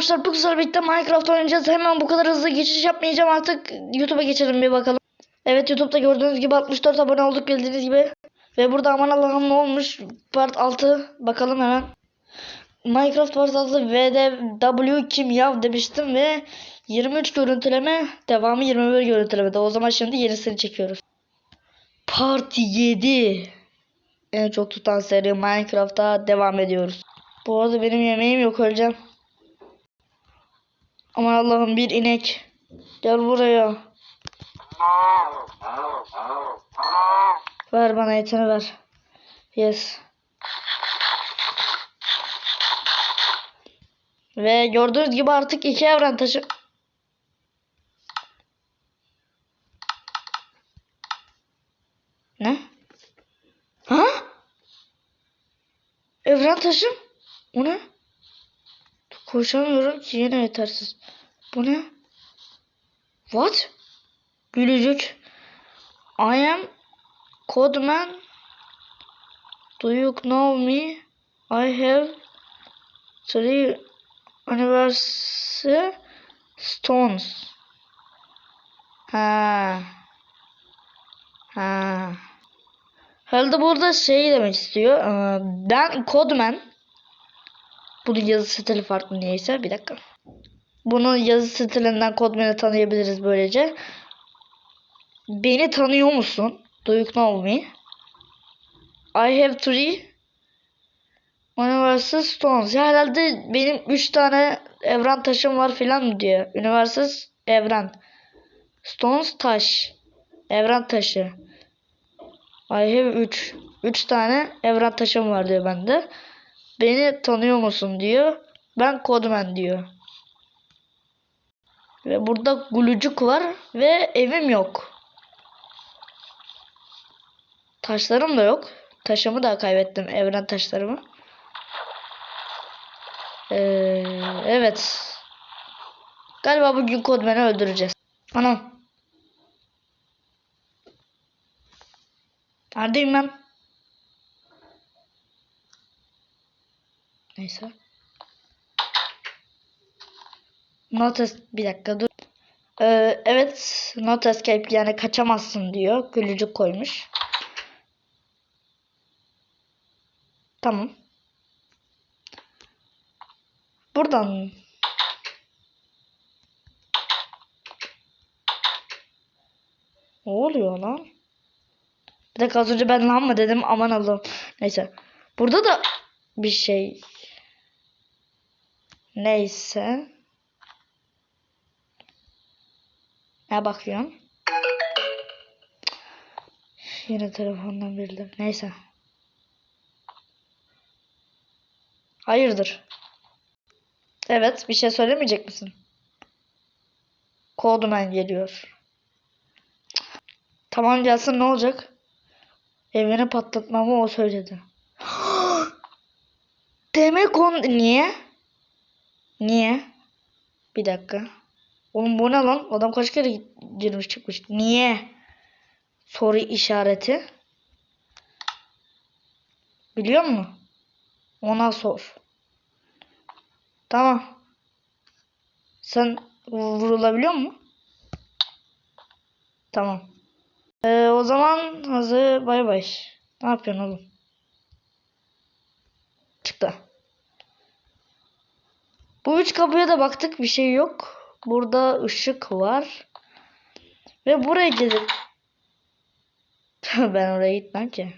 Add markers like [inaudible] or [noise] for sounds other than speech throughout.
arkadaşlar bu güzel birlikte Minecraft oynayacağız. Hemen bu kadar hızlı geçiş yapmayacağım artık. YouTube'a geçelim bir bakalım. Evet YouTube'da gördüğünüz gibi 64 abone olduk bildiğiniz gibi. Ve burada aman Allah'ım ne olmuş? Part 6 bakalım hemen. Minecraft Part 6 VDW kim yav demiştim ve 23 görüntüleme devamı 21 görüntülemede. O zaman şimdi yenisini çekiyoruz. Part 7 en çok tutan seri Minecraft'ta devam ediyoruz. Bu arada benim yemeğim yok öleceğim. Aman Allah'ım bir inek. Gel buraya. Ver bana etini ver. Yes. Ve gördüğünüz gibi artık iki evren taşı... Ne? Ha? Evren taşım? O ne? Koşamıyorum ki yine yetersiz. Bu ne? What? Gülücük. I am Codeman. Do you know me? I have three universe stones. Ha. Ha. Herhalde burada şey demek istiyor. Ee, Ben Codeman. Bunun yazı stili farklı neyse. Bir dakika. Bunun yazı stilinden Codeman'ı tanıyabiliriz böylece. Beni tanıyor musun? Do you know me? I have three Universal Stones. Ya herhalde benim 3 tane evren taşım var filan diyor. Universal evren. Stones taş. Evren taşı. I have 3. 3 tane evren taşım var diyor bende. Beni tanıyor musun diyor. Ben Codeman diyor. Ve burada gulucuk var ve evim yok. Taşlarım da yok. Taşımı da kaybettim. Evren taşlarımı. Ee, evet. Galiba bugün Codeman'ı öldüreceğiz. Anam. Neredeyim ben? Neyse. Not es bir dakika dur. Ee, evet. Not escape yani kaçamazsın diyor. Gülücük koymuş. Tamam. Buradan. Ne oluyor lan? Bir dakika az önce ben lan mı dedim aman Allah'ım. Neyse. Burada da bir şey. Neyse. Ne bakıyorum? Yine telefondan birileri. Neyse. Hayırdır? Evet, bir şey söylemeyecek misin? Codeman geliyor. Tamam gelsin ne olacak? Evini patlatmamı o söyledi. [gasps] Demek on... Niye? Niye? Bir dakika. Oğlum bu ne lan? Adam kaç kere girmiş çıkmış. Niye? Soru işareti. Biliyor musun? Ona sor. Tamam. Sen vurulabiliyor mu? Tamam. Ee, o zaman hazır bay bay. Ne yapıyorsun oğlum? Çıktı. Bu üç kapıya da baktık bir şey yok. Burada ışık var. Ve buraya gidip [laughs] ben oraya gitmem ki.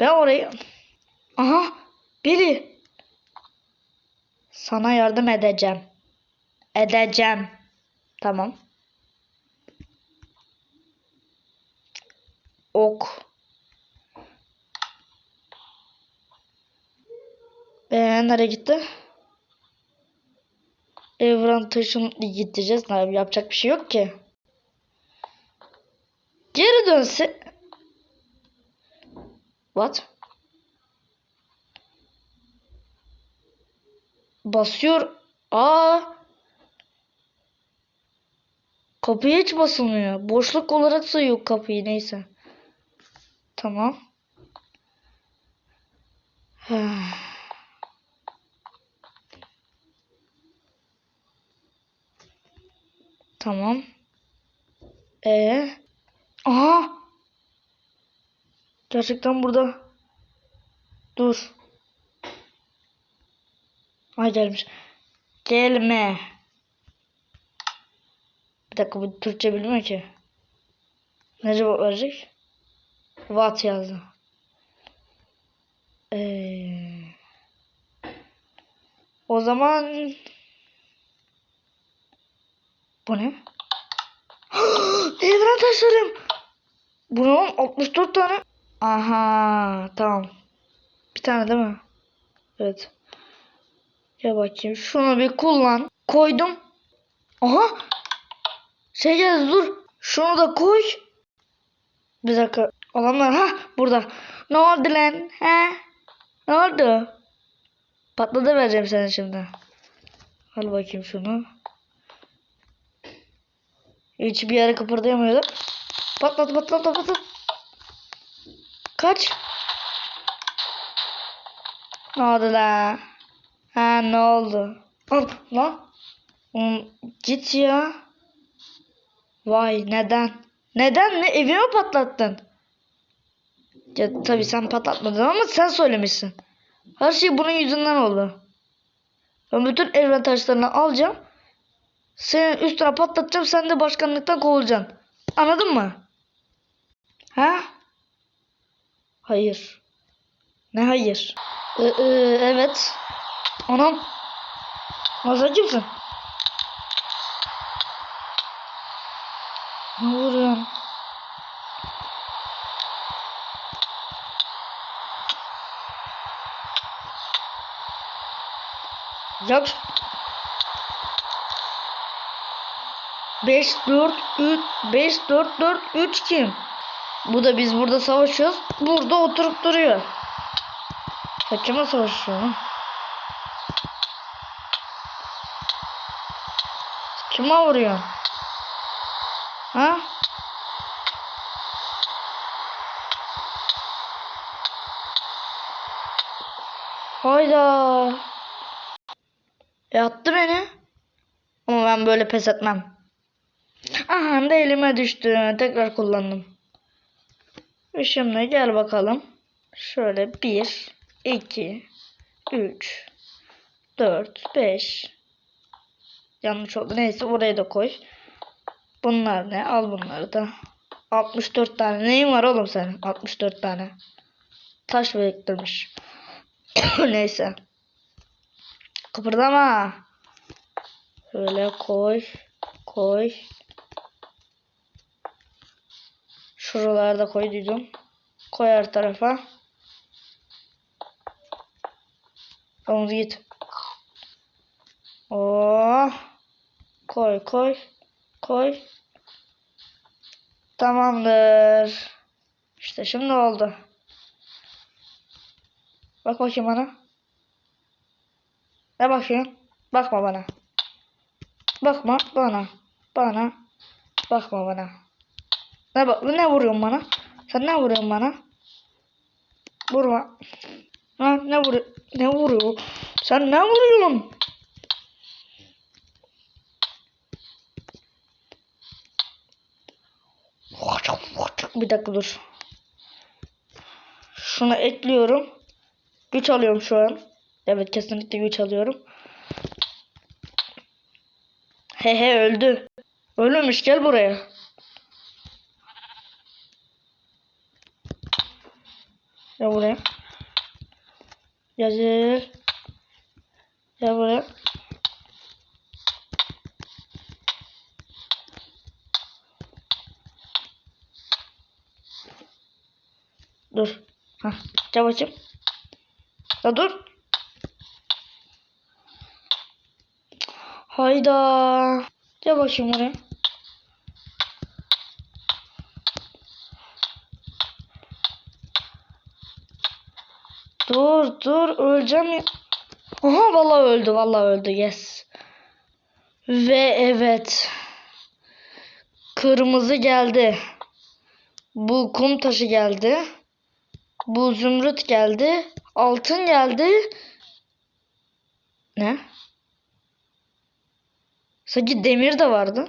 Ben orayı Aha biri sana yardım edeceğim. Edeceğim. Tamam. Ok. Ee, nereye gitti? Evren taşını gideceğiz. Ne yapacak bir şey yok ki. Geri dönse. What? Basıyor. Aa. Kapıya hiç basılmıyor. Boşluk olarak sayıyor kapıyı neyse. Tamam. Tamam. E. Aha. Gerçekten burada. Dur. Ay gelmiş. Gelme. Bir dakika bu Türkçe bilmiyor ki. Ne cevap verecek? What yazdı. Ee, o zaman bu ne? [gasps] Evren taşlarım. Bu ne oğlum? 64 tane. Aha tamam. Bir tane değil mi? Evet. Ya bakayım şunu bir kullan. Koydum. Aha. Şey geldi dur. Şunu da koy. Bir dakika. Adamlar ha burada. Ne oldu lan? He? Ne oldu? Patladı vereceğim sana şimdi. Al bakayım şunu. Hiçbir yere kıpırdayamıyordu. Patlat patlat patlat. Kaç. Ne oldu la? Ha ne oldu? Al lan. Oğlum, git ya. Vay neden? Neden ne evimi patlattın? Ya tabii sen patlatmadın ama sen söylemişsin. Her şey bunun yüzünden oldu. Ben bütün evren taşlarını alacağım. Senin üstüne patlatacağım. Sen de başkanlıktan kovulacaksın. Anladın mı? Ha? Hayır. Ne hayır? Ee, e, evet. Anam. Nasıl kimsin? Ne vuruyorsun? Yap. 5 4 3 5 4 4 3 kim? Bu da biz burada savaşıyoruz. Burada oturup duruyor. Kime savaşıyor? Kime vuruyor? Ha? Hayda. Yattı beni. Ama ben böyle pes etmem. Aha da elime düştü. Tekrar kullandım. Şimdi gel bakalım. Şöyle 1, 2, 3, 4, 5. Yanlış oldu. Neyse oraya da koy. Bunlar ne? Al bunları da. 64 tane. Neyin var oğlum senin? 64 tane. Taş biriktirmiş. [coughs] Neyse. Kıpırdama. Şöyle koy. Koy. Şuralarda koyduydum. Koy her tarafa. Tamam git. Oh. Koy koy. Koy. Tamamdır. İşte şimdi oldu. Bak bakayım bana. Ne bakıyorsun? Bakma bana. Bakma bana. Bana. Bakma bana. Ne bak ne vuruyorsun bana? Sen ne vuruyorsun bana? Vurma. Ha, ne vuruyor? Ne vuruyor? Sen ne vuruyorsun? Bir dakika dur. Şunu ekliyorum. Güç alıyorum şu an. Evet kesinlikle güç alıyorum. He he öldü. Ölmemiş gel buraya. Gel buraya. Gel. Gel buraya. Dur. Hah. Gel bakayım. Ya dur. Hayda. Gel bakayım oraya. Dur dur öleceğim ya. Aha vallahi öldü vallahi öldü yes. Ve evet. Kırmızı geldi. Bu kum taşı geldi. Bu zümrüt geldi. altın geldi. Ne? Sanki demir de vardı.